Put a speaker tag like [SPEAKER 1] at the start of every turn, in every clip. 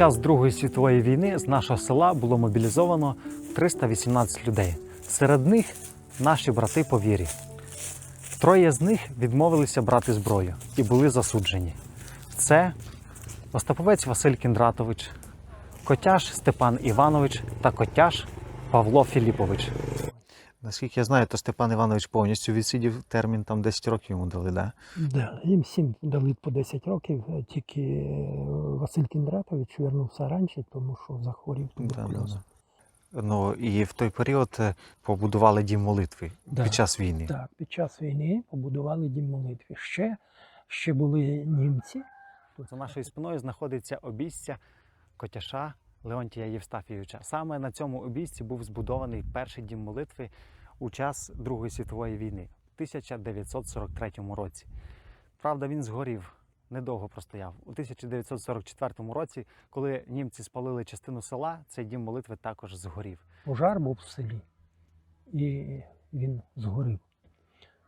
[SPEAKER 1] час Другої світової війни з нашого села було мобілізовано 318 людей. Серед них наші брати по вірі. Троє з них відмовилися брати зброю і були засуджені. Це Остаповець Василь Кіндратович, Котяш Степан Іванович та Котяш Павло Філіпович.
[SPEAKER 2] Наскільки я знаю, то Степан Іванович повністю відсидів термін, там 10 років йому дали, да?
[SPEAKER 3] Да, їм всім дали по 10 років, е, тільки е, Василь Кіндратович вернувся раніше, тому що захворів
[SPEAKER 2] Да, да, да. Ну і в той період е, побудували дім молитви
[SPEAKER 3] Да.
[SPEAKER 2] під час війни.
[SPEAKER 3] Так, під час війни побудували дім молитви. Ще, ще були німці.
[SPEAKER 1] За нашою спиною знаходиться обійстя Котяша Леонтія Євстафійовича. Саме на цьому обійсті був збудований перший дім молитви у час Другої світової війни у 1943 році. Правда, він згорів, недовго простояв. У 1944 році, коли німці спалили частину села, цей дім молитви також згорів.
[SPEAKER 3] Пожар був в селі, і він згорів.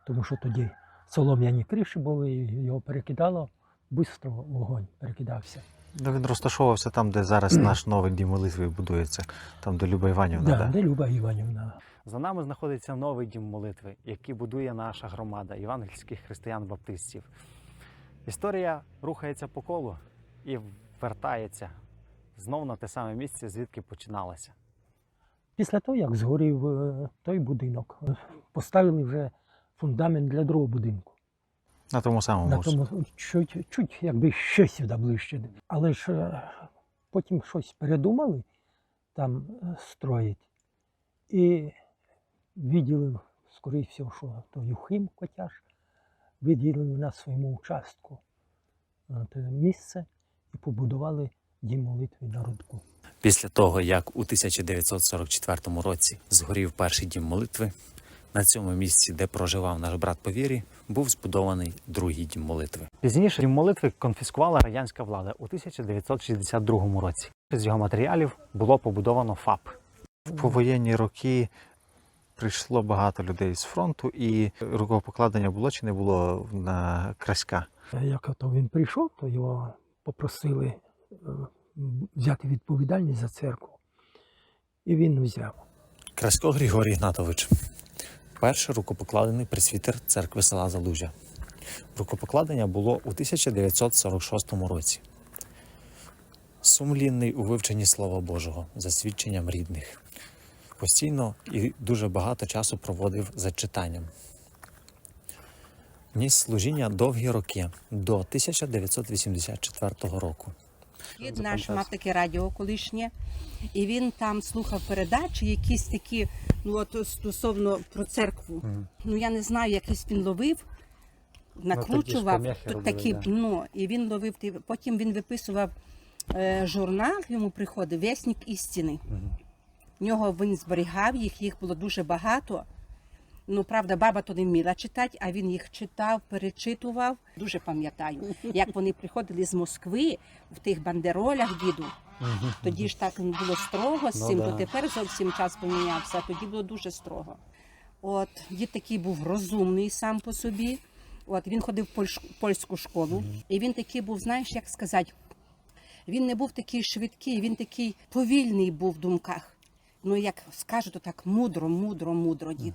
[SPEAKER 3] Тому що тоді солом'яні криші були, його перекидало, швидко вогонь перекидався.
[SPEAKER 2] Ну, він розташовувався там, де зараз наш новий дім молитви будується, там, де Люба Іванівна.
[SPEAKER 3] Да,
[SPEAKER 2] Да,
[SPEAKER 3] де Люба Іванівна.
[SPEAKER 1] За нами знаходиться новий дім молитви, який будує наша громада євангельських християн-баптистів. Історія рухається по колу і вертається знов на те саме місце, звідки починалася.
[SPEAKER 3] Після того, як згорів е, той будинок, е, поставили вже фундамент для другого будинку.
[SPEAKER 2] На тому самому.
[SPEAKER 3] На тому чуть, чуть якби ще сюди ближче. Але ж е, потім щось передумали там е, строїть. І виділив, скоріше всього, що то Юхим Котяш, виділив на своєму участку е, те місце і побудували дім молитви на Рудку.
[SPEAKER 4] Після того, як у 1944 році згорів перший дім молитви, на цьому місці, де проживав наш брат по вірі, був збудований другий дім молитви.
[SPEAKER 1] Пізніше дім молитви конфіскувала радянська влада у 1962 році. З його матеріалів було побудовано ФАП.
[SPEAKER 2] В повоєнні роки прийшло багато людей з фронту, і рукопокладення було чи не було на Краська.
[SPEAKER 3] Як то він прийшов, то його попросили е, взяти відповідальність за церкву. І він взяв.
[SPEAKER 4] Красько Григорій Гнатович, перший рукопокладений пресвітер церкви села Залужя. Рукопокладення було у 1946 році. Сумлінний у вивченні Слова Божого за свідченням рідних. Постійно і дуже багато часу проводив за читанням. Ніс служіння довгі роки до 1984 року.
[SPEAKER 5] Дід наш мав таке радіо колишнє, і він там слухав передачі, якісь такі, ну от стосовно про церкву. Ну я не знаю, якийсь він ловив, накручував
[SPEAKER 1] помехи
[SPEAKER 5] тут
[SPEAKER 1] робили,
[SPEAKER 5] такі,
[SPEAKER 1] да.
[SPEAKER 5] ну і він ловив. ті- Потім він виписував е, журнал, йому приходив Весник істини. В нього він зберігав їх, їх було дуже багато. Ну, правда, баба то не вміла читати, а він їх читав, перечитував. Дуже пам'ятаю, як вони приходили з Москви в тих бандеролях діду. Тоді ж так було строго з
[SPEAKER 1] Ну
[SPEAKER 5] цим,
[SPEAKER 1] да.
[SPEAKER 5] то тепер зовсім час помінявся, а тоді було дуже строго. От дід такий був розумний сам по собі. От він ходив в польш- польську школу, і він такий був, знаєш, як сказати, він не був такий швидкий, він такий повільний був в думках. Ну, як скажу, то так мудро, мудро, мудро, дід.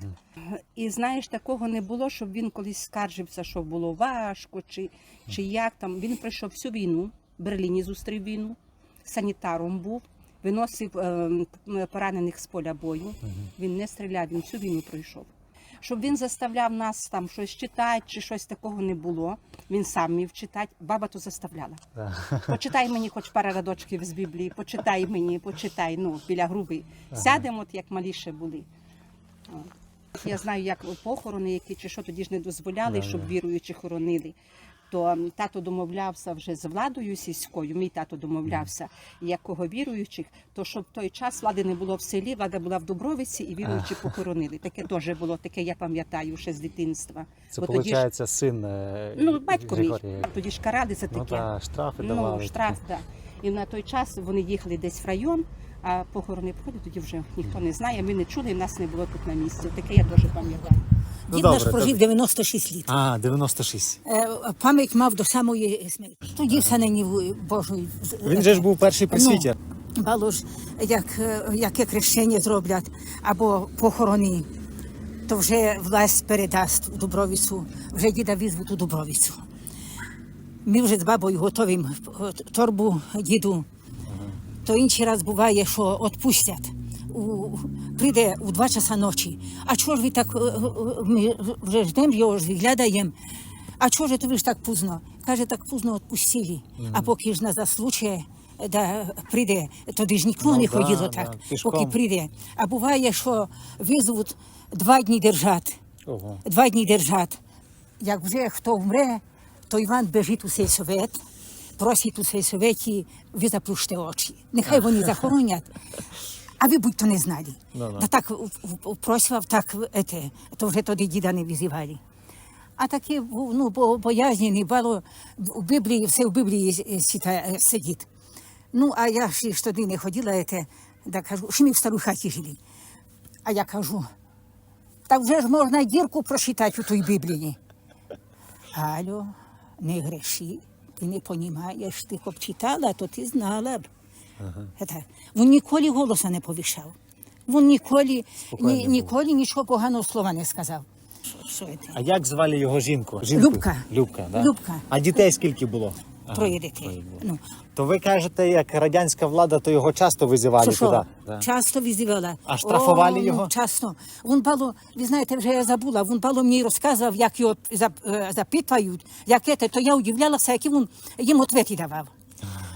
[SPEAKER 5] І знаєш, такого не було, щоб він колись скаржився, що було важко, чи, чи як там. Він пройшов всю війну, в Берліні зустрів війну, санітаром був, виносив е, поранених з поля бою. Він не стріляв, він всю війну пройшов. Щоб він заставляв нас там щось читати, чи щось такого не було. Він сам міг читати. Баба то заставляла. Почитай мені хоч пара радочків з Біблії, почитай мені, почитай, ну, біля груби. Сядемо, от як маліше були. Я знаю, як похорони, які чи що тоді ж не дозволяли, щоб віруючі хоронили. То тато домовлявся вже з владою сільською. Мій тато домовлявся, якого віруючих, то щоб в той час влади не було в селі, влада була в Дубровиці і віруючі похоронили. Таке теж було, таке я пам'ятаю ще з дитинства.
[SPEAKER 1] Це
[SPEAKER 5] Бо тоді ж-
[SPEAKER 1] виходить син е,
[SPEAKER 5] Ну, батько мій.
[SPEAKER 1] Григорія.
[SPEAKER 5] Тоді ж карали за таке.
[SPEAKER 1] Ну так, штрафи
[SPEAKER 5] Ну,
[SPEAKER 1] давали.
[SPEAKER 5] штраф, так. І на той час вони їхали десь в район, а похорони проходять, тоді вже ніхто не знає. Ми не чули, і нас не було тут на місці. Таке я дуже пам'ятаю.
[SPEAKER 6] Дід
[SPEAKER 1] добре,
[SPEAKER 6] наш прожив
[SPEAKER 1] добре.
[SPEAKER 6] 96 літ.
[SPEAKER 1] А, 96.
[SPEAKER 6] Е, Пам'ять мав до самої смерті. Тоді все нині Божої.
[SPEAKER 1] Він же ж був перший при
[SPEAKER 6] Ну. Бало ж, як, е, яке хрещення зроблять або похорони, то вже власть передасть у Дубровицю, вже діда візвуть у Дубровицю. Ми вже з бабою готовимо е, торбу діду. То інший раз буває, що відпустять. У, прийде у 2 часа ночі. А чого ж ви так, е, е, ми вже ждемо його, ж виглядаємо. А чого ж то ви ж так пізно? Каже, так пізно відпустили. А поки ж на заслучає, да, прийде, тоді ж нікого
[SPEAKER 1] Ну
[SPEAKER 6] не
[SPEAKER 1] да,
[SPEAKER 6] ходило
[SPEAKER 1] да,
[SPEAKER 6] так,
[SPEAKER 1] пішком.
[SPEAKER 6] поки прийде. А буває, що визвуть два дні держати.
[SPEAKER 1] Ого.
[SPEAKER 6] Два дні держать. Як вже хто вмре, то Іван біжить у сельсовет, просить у сельсоветі, ви заплющте очі. Нехай вони захоронять, а ви будь-то не знали.
[SPEAKER 1] Ну-ну.
[SPEAKER 6] Та так в- в- просив, так ете, то вже тоді діда не визивали. А такі ну, бо- боязні було в Біблії, все в Біблії е, е, сидить. Ну, а я ж тоді не ходила, ете, да кажу, що ми в старій хаті жили. А я кажу, так вже ж можна дірку прочитати у той Біблії. Алло, не греши, ти не понімаєш, ти б читала, то ти знала б. Ага. Він ніколи голоса не повішав. Він ніколи, ні, ніколи нічого поганого слова не сказав. Що, це?
[SPEAKER 1] А як звали його жінку? Жінку?
[SPEAKER 6] Любка.
[SPEAKER 1] Любка, да?
[SPEAKER 6] Любка.
[SPEAKER 1] А дітей скільки було? Ага,
[SPEAKER 6] Троє дітей.
[SPEAKER 1] було.
[SPEAKER 6] Ну,
[SPEAKER 1] То ви кажете, як радянська влада, то його часто визивали
[SPEAKER 6] що,
[SPEAKER 1] туди. Да.
[SPEAKER 6] Часто визивала.
[SPEAKER 1] А штрафували
[SPEAKER 6] О,
[SPEAKER 1] його?
[SPEAKER 6] Ну, часто. Він бало, ви знаєте, вже я забула, він бало мені розказував, як його е, запитують, яке те, то я удивлялася, які він їм відповіді давав.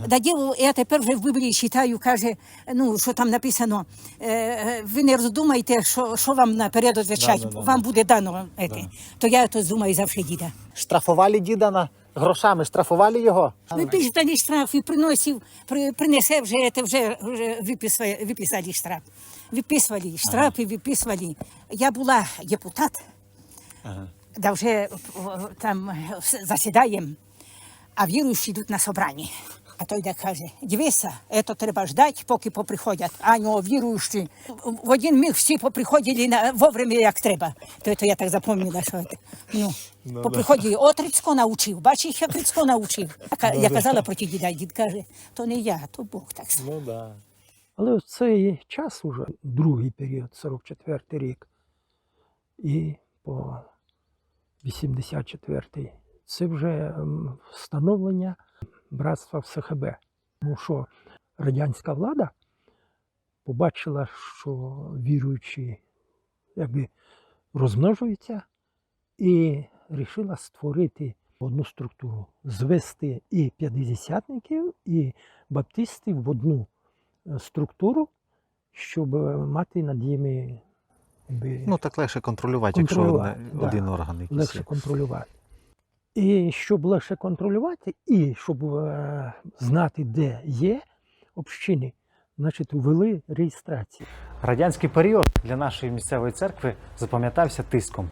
[SPEAKER 6] Да я тепер вже в Біблії читаю, каже, ну, що там написано, е, е, ви не роздумайте, що, що вам наперед відвечать,
[SPEAKER 1] Да, да, да,
[SPEAKER 6] вам буде дано. Ете. То я то думаю завжди діда.
[SPEAKER 1] Штрафували діда на грошами, штрафували його?
[SPEAKER 6] Виписали штраф і приносив, при, принесе вже, це вже, вже виписали, виписали штраф. Виписували штрафи, виписували. Я була депутат,
[SPEAKER 1] Ага.
[SPEAKER 6] да вже там засідаємо, а віруючі йдуть на собрання. А той де каже, дивися, це треба ждати, поки поприходять. А ну, віруючі, в один міг всі поприходили на, вовремя, як треба. То, то я так запам'ятала, що це. Ну, поприходили, от Рицько навчив, бачиш, як Рицько навчив. Я ка- Я казала проти діда, дід каже, то не я, то Бог так сказав.
[SPEAKER 1] Ну да.
[SPEAKER 3] Але в цей час уже другий період, 44-й рік, і по 84 це вже встановлення братства в СХБ. Тому що радянська влада побачила, що віруючі якби розмножуються, і вирішила створити одну структуру, звести і п'ятдесятників, і баптистів в одну е, структуру, щоб мати над ними якби,
[SPEAKER 2] Ну так легше контролювати,
[SPEAKER 3] Контролювати,
[SPEAKER 2] якщо
[SPEAKER 3] да.
[SPEAKER 2] один орган якийсь.
[SPEAKER 3] легше контролювати. І щоб легше контролювати, і щоб е, знати, де є общини, значить, ввели реєстрацію.
[SPEAKER 1] Радянський період для нашої місцевої церкви запам'ятався тиском.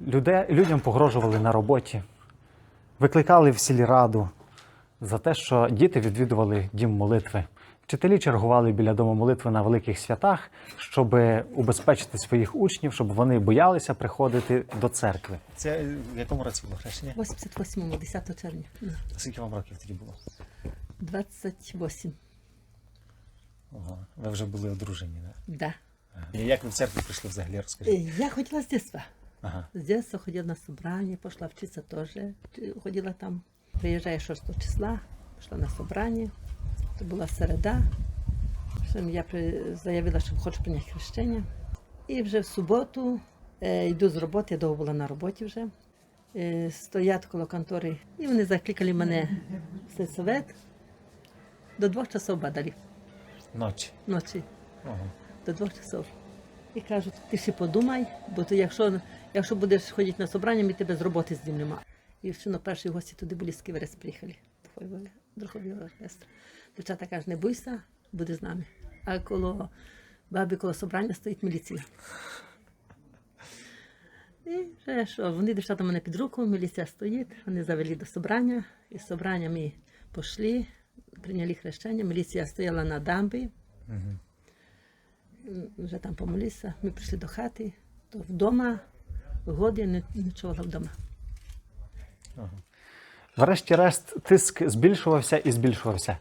[SPEAKER 1] Люде, людям погрожували на роботі, викликали в сільраду за те, що діти відвідували дім молитви. Вчителі чергували біля дому молитви на великих святах, щоб убезпечити своїх учнів, щоб вони боялися приходити до церкви. Це в якому році було хрещення?
[SPEAKER 7] 88 10 червня.
[SPEAKER 1] Скільки вам років тоді було?
[SPEAKER 7] 28.
[SPEAKER 1] Ого, ви вже були одружені, да?
[SPEAKER 7] Да.
[SPEAKER 1] Як ви в церкву прийшли взагалі? Розкажіть.
[SPEAKER 7] Я ходила с детства.
[SPEAKER 1] Ага.
[SPEAKER 7] С детства ходила на собрание, пошла вчиться тоже. Ходила там. Приезжаю 6 числа, пішла на собрание. Це була середа. Я заявила, що хочу прийняти хрещення. І вже в суботу е, йду з роботи, я довго була на роботі вже. Е, стоять коло контори, і вони закликали мене в сельсовет. До двох часов бадали
[SPEAKER 1] Ночі.
[SPEAKER 7] ночі.
[SPEAKER 1] Ага.
[SPEAKER 7] до двох часов. І кажуть, ти ще подумай, бо ти, якщо, якщо будеш ходити на собрання, ми тебе з роботи знімемо. І ще на перші гості туди були з Киверець приїхали. Духовий- оркестр. Дівчата кажуть, не бойся, буде з нами. А коло бабі, коло собрання стоїть міліція. І вже що, вони дівчата мене під руку, міліція стоїть, вони завели до собрання, і з собрання ми пішли, прийняли хрещення, міліція стояла на дамбі, вже там помолилися, ми прийшли до хати, то вдома год я не ночувала вдома.
[SPEAKER 1] Врешті-решт, тиск збільшувався і збільшувався.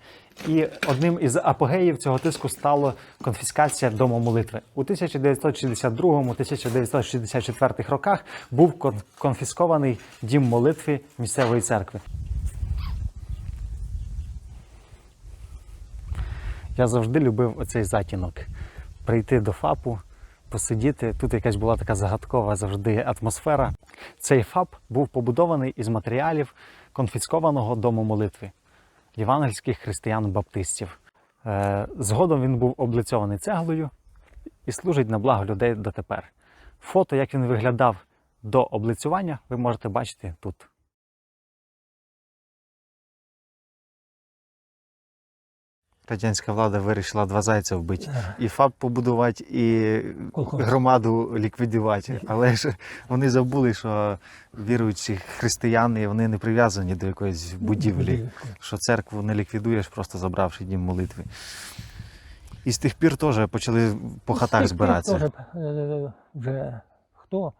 [SPEAKER 1] І одним із апогеїв цього тиску стало конфіскація дому молитви. У 1962-1964 роках був конфіскований дім молитви місцевої церкви. Я завжди любив оцей затінок. Прийти до ФАПу, посидіти. Тут якась була така загадкова завжди атмосфера. Цей ФАП був побудований із матеріалів конфіскованого дому молитви євангельських християн-баптистів. Е, Згодом він був облицьований цеглою і служить на благо людей дотепер. Фото, як він виглядав до облицювання, ви можете бачити тут.
[SPEAKER 2] Радянська влада вирішила два зайця вбити. І ФАП побудувати, і громаду ліквідувати. Але ж вони забули, що віруючі християни вони не прив'язані до якоїсь будівлі. Що церкву не ліквідуєш, просто забравши дім молитви. І з тих пір теж почали по хатах збиратися.
[SPEAKER 3] Теж, е, вже хто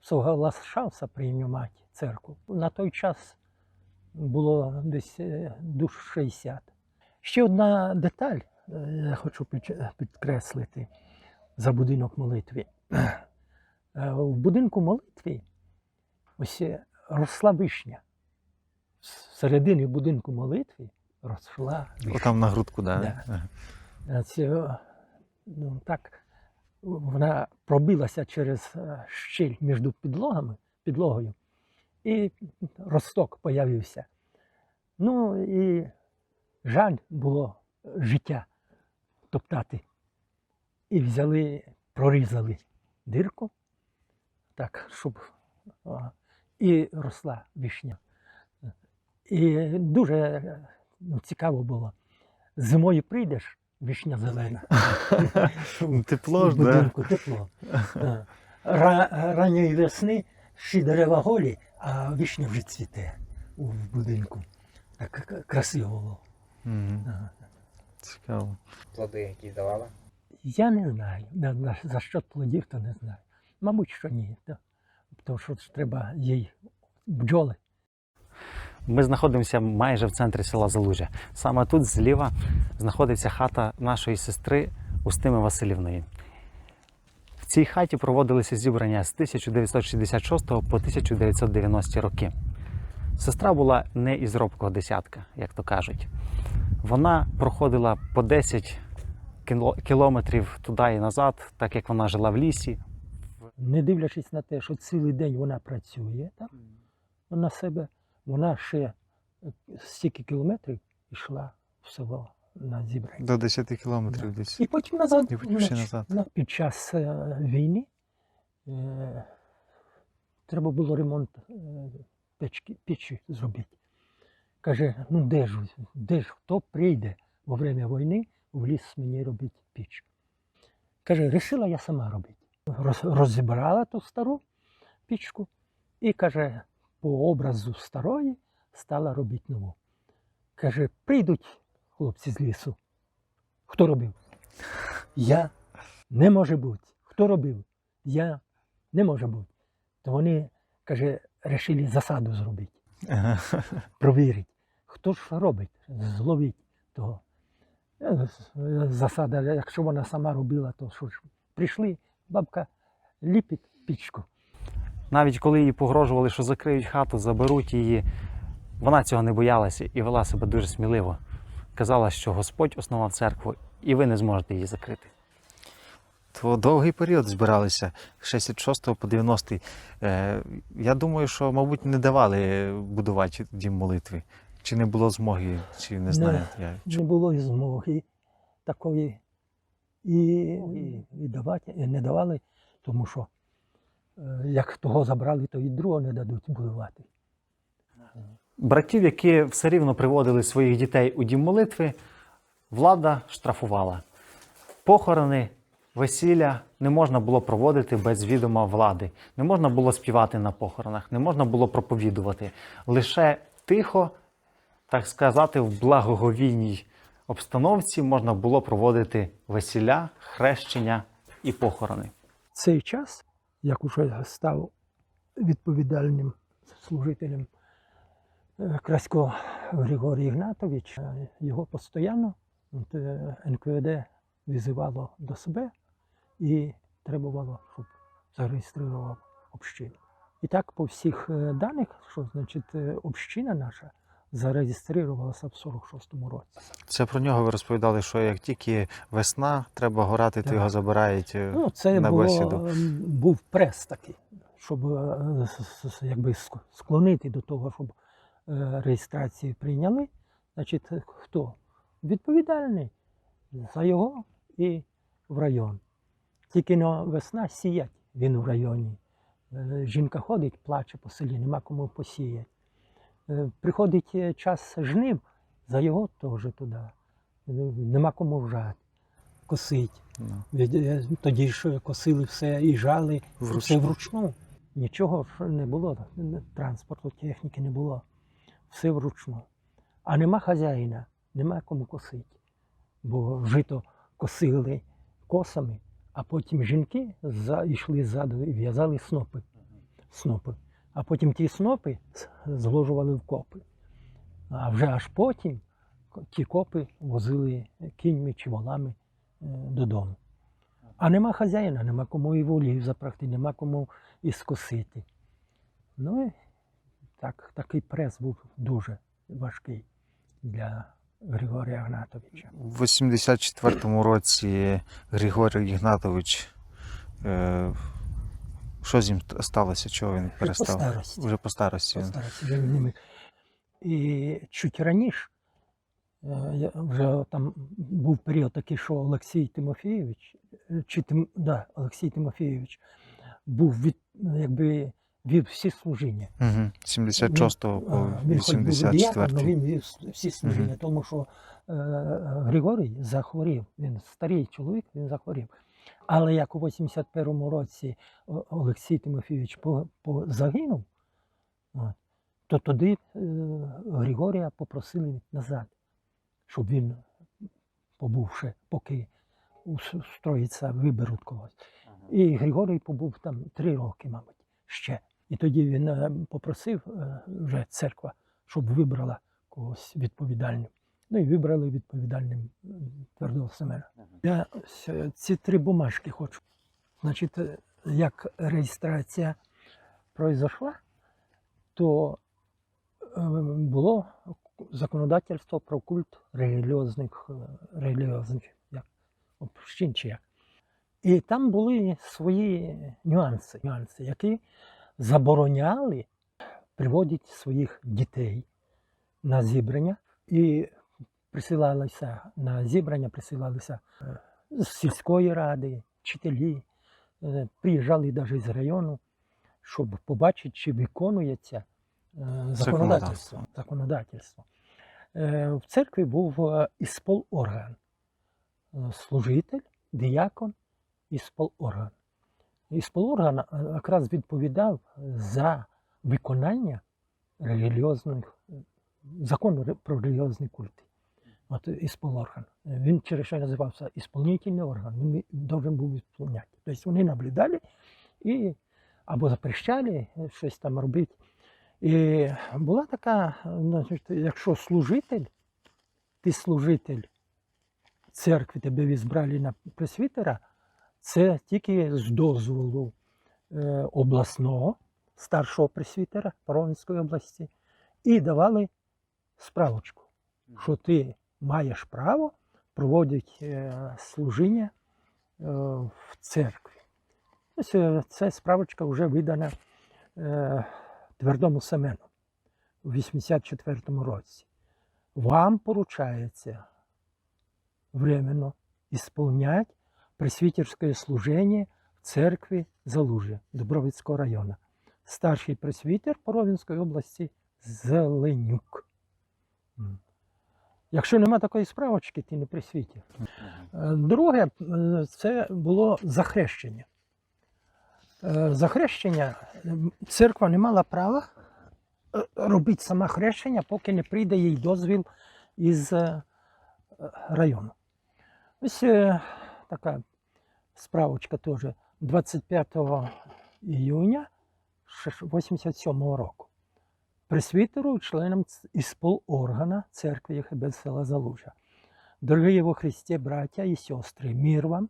[SPEAKER 3] соглашався приймати церкву. На той час було десь е, душ 60. Ще одна деталь е, я хочу підкреслити за будинок молитви. Е, В будинку молитви ось росла вишня. Всередині будинку молитви росла вишня.
[SPEAKER 2] Отам на грудку, да.
[SPEAKER 3] Да. Е, Це, ну, так, вона пробилася через щіль між підлогами, підлогою, і росток появився. Ну і жаль було життя топтати. І взяли, прорізали дирку, так, щоб і росла вишня. І дуже ну, цікаво було. Зимою прийдеш, вишня зелена.
[SPEAKER 2] Тепло ж,
[SPEAKER 3] В будинку тепло. Ранньої весни ще дерева голі, а вишня вже цвіте у будинку. Так красиво було. Ага.
[SPEAKER 2] Цікаво.
[SPEAKER 8] плоди, які давала.
[SPEAKER 3] Я не знаю. на- на- За що плодів, то не знаю. Мабуть, що ні. Тому що треба їй бджоли.
[SPEAKER 1] Ми знаходимося майже в центрі села Залужя. Саме тут зліва знаходиться хата нашої сестри Устими Васильівної. В цій хаті проводилися зібрання з 1966 по 1990 роки. Сестра була не із робкого десятка, як то кажуть. Вона проходила по 10 кілометрів туди і назад, так як вона жила в лісі,
[SPEAKER 3] Не дивлячись на те, що цілий день вона працює так, на себе, вона ще е, стільки кілометрів йшла в село на зібрання.
[SPEAKER 2] До 10 кілометрів десь.
[SPEAKER 3] І потім назад.
[SPEAKER 2] І потім ще назад.
[SPEAKER 3] Ну, Під час е, війни е, треба було ремонт е, печки, печі зробити. Каже, ну де ж, де ж хто прийде во время війни в ліс мені робити піч. Каже, рішила я сама робити. Роз, розібрала ту стару пічку і каже, по образу старої стала робити нову. Каже, прийдуть хлопці з лісу. Хто робив? Я. Не може бути. Хто робив? Я. Не може бути. То вони, каже, вирішили засаду зробити,
[SPEAKER 2] Ага.
[SPEAKER 3] Хто ж робить? Зловить того. Е, Засада, якщо вона сама робила, то що ж? Прийшли, бабка ліпить пічку.
[SPEAKER 1] Навіть коли їй погрожували, що закриють хату, заберуть її, вона цього не боялася і вела себе дуже сміливо. Казала, що Господь основав церкву, і ви не зможете її закрити.
[SPEAKER 2] То довгий період збиралися, з 66 по 90. Е, я думаю, що, мабуть, не давали будувати дім молитви. Чи не було змоги, чи не знаю. Я.
[SPEAKER 3] Не було змоги такої. І, і, і давати, і не давали, тому що е, як того забрали, то і другого не дадуть будувати.
[SPEAKER 1] Братів, які все рівно приводили своїх дітей у дім молитви, влада штрафувала. Похорони, весілля не можна було проводити без відома влади. Не можна було співати на похоронах, не можна було проповідувати. Лише тихо, так сказати, в благоговійній обстановці можна було проводити весілля, хрещення і похорони.
[SPEAKER 3] цей час, як уже став відповідальним служителем е, Красько Григорій Ігнатович. Е, Його постійно е, НКВД визивало до себе і требувало, щоб зареєстрував общину. І так по всіх даних, що значить община наша зареєструвалася в 46-му році.
[SPEAKER 2] Це про нього ви розповідали, що як тільки весна, треба горати, то його забирають. е,
[SPEAKER 3] Ну, це
[SPEAKER 2] на
[SPEAKER 3] було,
[SPEAKER 2] бесіду.
[SPEAKER 3] був прес такий, щоб е, якби склонити до того, щоб е, реєстрацію прийняли. Значить, хто? Відповідальний за його і в район. Тільки на весна сіять він в районі. Жінка ходить, плаче по селі, нема кому посіяти. Е, Приходить е, час жнив, за його теж туди. Е, Нема кому вжати, косить.
[SPEAKER 2] Ну.
[SPEAKER 3] Від- е, Тоді ж косили все і жали,
[SPEAKER 2] Вручну.
[SPEAKER 3] все вручну. Нічого ж не було, транспорту, техніки не було. Все вручну. А нема хазяїна, нема кому косити. Бо жито косили косами, а потім жінки йшли ззаду і в'язали снопи. снопи. А потім ті снопи зложували в копи. А вже аж потім ті копи возили кіньми чи волами е, додому. А нема хазяїна, нема кому і волів запрягти, нема кому і скосити. Ну і так, такий прес був дуже важкий для Григорія Гнатовича.
[SPEAKER 2] В 84-му році Григорій Ігнатович. Е, що з ним сталося? Чого він перестав?
[SPEAKER 3] старості.
[SPEAKER 2] Вже по старості. він.
[SPEAKER 3] Постарався вже з. І чуть раніше, е, я вже там був період такий, що Олексій Тимофійович, е, чи Тим, да, Олексій Тимофійович був від, якби вів всі служіння.
[SPEAKER 2] Угу. 76-го по
[SPEAKER 3] Він хоч був діякон, але
[SPEAKER 2] 84-й.
[SPEAKER 3] він вів всі служіння, тому що е, Григорій захворів, він старий чоловік, він захворів. Але як у 81-му році Олексій Тимофійович загинув, то тоді е, Григорія попросили назад, щоб він побув ще, поки устроїться, виберуть когось. І Григорій побув там три роки, мабуть, ще. І тоді він е, попросив е, вже церква, щоб вибрала когось відповідальним. Ну і вибрали відповідальним твердого Семена. Я е, ці три бумажки хочу. Значить, е, як реєстрація пройшла, то е, було законодательство про культ релігіозних, релігіозних як, общин чи як. І там були свої нюанси, нюанси, які забороняли приводити своїх дітей на зібрання. І присилалися на зібрання, присилалися е, з сільської ради, вчителі, е, приїжджали навіть з району, щоб побачити, чи виконується е, законодавство.
[SPEAKER 2] Законодавство.
[SPEAKER 3] В церкві був ісполорган, служитель, діякон, ісполорган. Ісполорган якраз відповідав за виконання релігіозних закону про релігіозні культи. От ісполорган. Він через що називався ісполнительний орган. Він должен був ісполняти. Тобто вони наблюдали і або запрещали е, щось там робити. І була така, значить, якщо служитель, ти служитель церкви, тебе відбрали на пресвітера, це тільки з дозволу е, обласного старшого пресвітера Паровинської області, і давали справочку, що ти маєш право проводити е, служіння е, в церкві. Ось е, ця справочка вже видана твердому Семену у 84-му році. Вам поручається временно исполнять пресвитерское служение в церкві Залужя Дубровицького району. Старший пресвітер Поровінської області Зеленюк. Якщо нема такої справочки, ти не пресвітер. Е, Друге, е, це було захрещення. Е, Захрещення церква не мала права робити сама хрещення, поки не прийде їй дозвіл із району. Ось така справочка теж 25 июня 87 року Пресвітеру і членом ц- із полоргана церкви ЄХБ села Залужа. Дорогие во Христе братья и сестры, мир вам!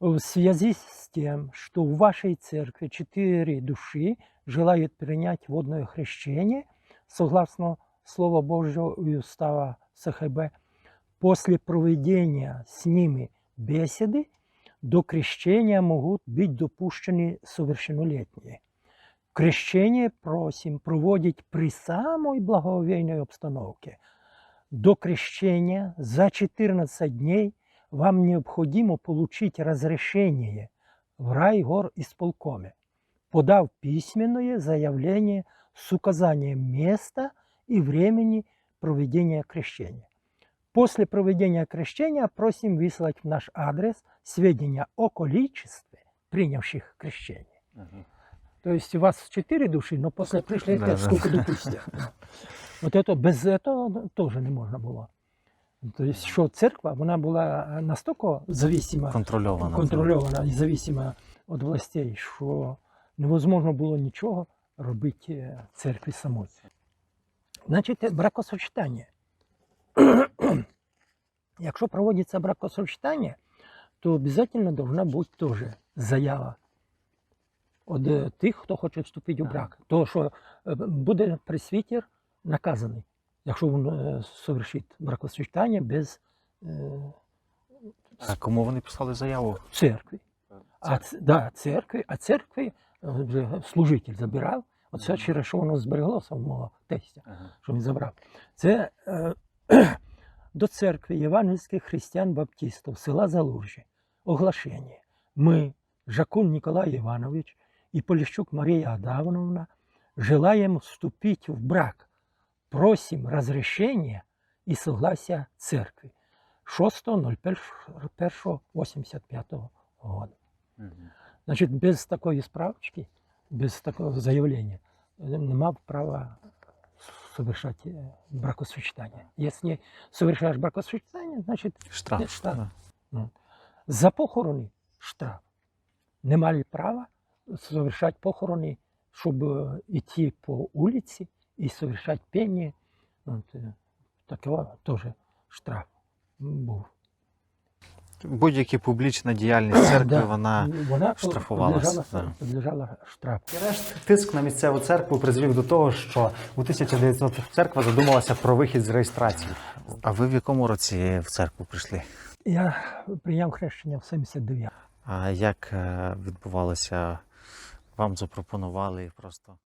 [SPEAKER 3] В связи с тем, что в вашей церкви четыре души желают принять водное крещение, согласно Слова Божьего и устава СХБ, после проведения с ними беседы до крещения могут быть допущены совершеннолетние. Крещение просим проводить при самой благовейной обстановке. До крещения за 14 дней вам необходимо получить разрешение в райгор исполкоме, подав письменное заявление с указанием места и времени проведения крещения. После проведения крещения просим выслать в наш адрес сведения о количестве принявших крещение. То есть у вас четыре души, но после пришли
[SPEAKER 2] Да, да.
[SPEAKER 3] сколько допустят. Вот это без этого тоже не можна було. То есть, що церква, вона була настільки зависима,
[SPEAKER 2] Контрольована.
[SPEAKER 3] контрольована і зависима від властей, що невозможно було нічого робити е, церкві самої. Значить, бракосочетання. Якщо проводиться бракосочетання, то обов'язково должна бути теж заява від е, тих, хто хоче вступити у брак. Тому що е, буде пресвітер наказаний, якщо він е, совершить бракосочетання без
[SPEAKER 2] А кому вони писали заяву?
[SPEAKER 3] церкви. А, да, церкви, а церкви вже служитель забирав. Оце через що воно збереглося в мого тестя, що він забрав. Це е, до церкви євангельських християн-баптистів села Залужі. Оглашення. Ми, Жакун Ніколай Іванович і Поліщук Марія Адамовна, желаем вступить в брак. Просим разрешения и согласия церкви. 6.01.85 года. Значить, без такої справочки, без такого заявлення е, не мав права совершати е, бракосочетання. Якщо совершаєш бракосочетання, значить
[SPEAKER 2] Штраф.
[SPEAKER 3] Штраф.
[SPEAKER 2] Да.
[SPEAKER 3] за похорони штраф. Не мали права совершать похорони, щоб е, йти по вулиці і совершать пение. От, е, такого теж штраф був.
[SPEAKER 2] Будь-яка публічна діяльність церкви,
[SPEAKER 3] Да.
[SPEAKER 2] вона
[SPEAKER 3] Вона
[SPEAKER 2] штрафувалась,
[SPEAKER 3] підлежала, штрафу.
[SPEAKER 1] Решт, тиск на місцеву церкву призвів до того, що у 1900 церква задумалася про вихід з реєстрації.
[SPEAKER 2] А ви в якому році в церкву прийшли?
[SPEAKER 3] Я прийняв хрещення в 79
[SPEAKER 2] А як е, відбувалося? Вам запропонували просто